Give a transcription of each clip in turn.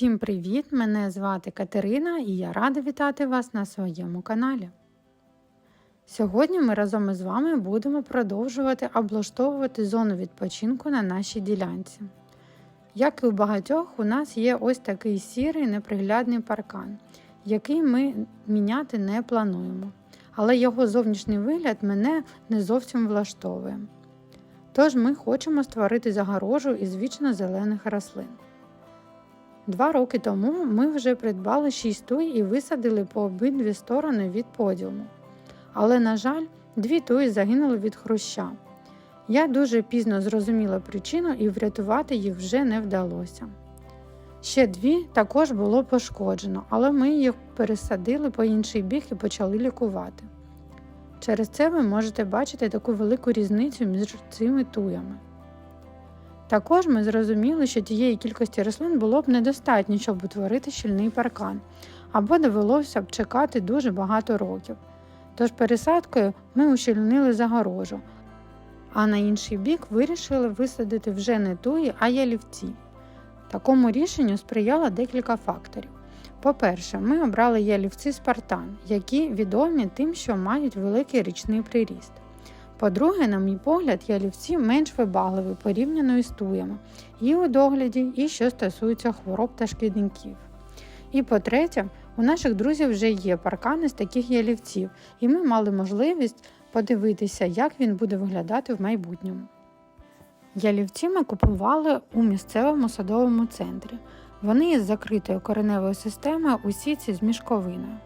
Всім привіт! Мене звати Катерина і я рада вітати вас на своєму каналі. Сьогодні ми разом із вами будемо продовжувати облаштовувати зону відпочинку на нашій ділянці. Як і у багатьох, у нас є ось такий сірий неприглядний паркан, який ми міняти не плануємо, але його зовнішній вигляд мене не зовсім влаштовує. Тож ми хочемо створити загорожу із вічно зелених рослин. Два роки тому ми вже придбали шість туй і висадили по обидві сторони від подіуму. Але, на жаль, дві туї загинули від хруща. Я дуже пізно зрозуміла причину і врятувати їх вже не вдалося. Ще дві також було пошкоджено, але ми їх пересадили по інший бік і почали лікувати. Через це ви можете бачити таку велику різницю між цими туями. Також ми зрозуміли, що тієї кількості рослин було б недостатньо, щоб утворити щільний паркан, або довелося б чекати дуже багато років. Тож пересадкою ми ущільнили загорожу, а на інший бік вирішили висадити вже не туї, а ялівці. Такому рішенню сприяло декілька факторів. По-перше, ми обрали ялівці Спартан, які відомі тим, що мають великий річний приріст. По-друге, на мій погляд, ялівці менш вибагливі порівняно із туями і у догляді, і що стосується хвороб та шкідників. І по-третє, у наших друзів вже є паркани з таких ялівців, і ми мали можливість подивитися, як він буде виглядати в майбутньому. Ялівці ми купували у місцевому садовому центрі. Вони із закритою кореневою системою у сіці з мішковиною.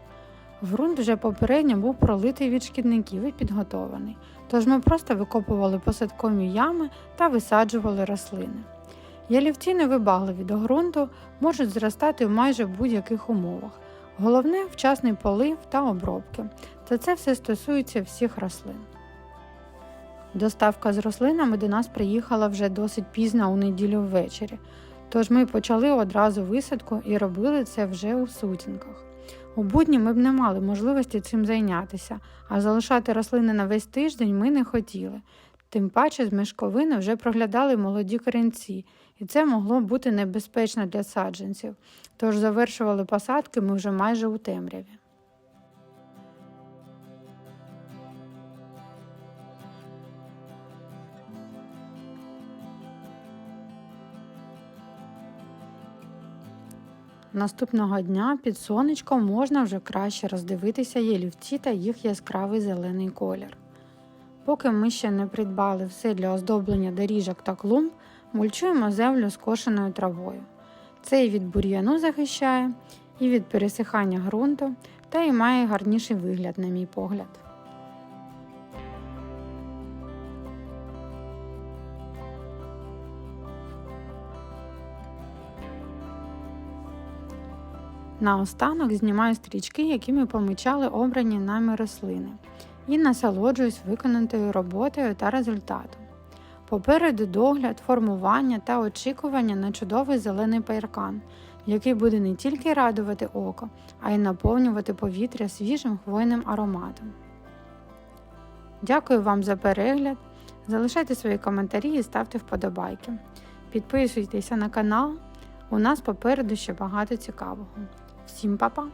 Грунт вже попередньо був пролитий від шкідників і підготований, тож ми просто викопували посадкові ями та висаджували рослини. Ялівці невибагливі до ґрунту можуть зростати в майже будь-яких умовах. Головне вчасний полив та обробки, та це все стосується всіх рослин. Доставка з рослинами до нас приїхала вже досить пізно у неділю ввечері, тож ми почали одразу висадку і робили це вже у сутінках. У будні ми б не мали можливості цим зайнятися, а залишати рослини на весь тиждень ми не хотіли. Тим паче з мешковини вже проглядали молоді корінці, і це могло бути небезпечно для саджанців, тож завершували посадки ми вже майже у темряві. Наступного дня під сонечком можна вже краще роздивитися ялівці та їх яскравий зелений колір. Поки ми ще не придбали все для оздоблення доріжок та клумб, мульчуємо землю скошеною травою. Це і від бур'яну захищає, і від пересихання ґрунту, та й має гарніший вигляд, на мій погляд. Наостанок знімаю стрічки, які ми помічали обрані нами рослини, і насолоджуюсь виконаною роботою та результатом. Попереду догляд, формування та очікування на чудовий зелений паркан, який буде не тільки радувати око, а й наповнювати повітря свіжим хвойним ароматом. Дякую вам за перегляд. Залишайте свої коментарі і ставте вподобайки. Підписуйтеся на канал, у нас попереду ще багато цікавого. Всім па-па!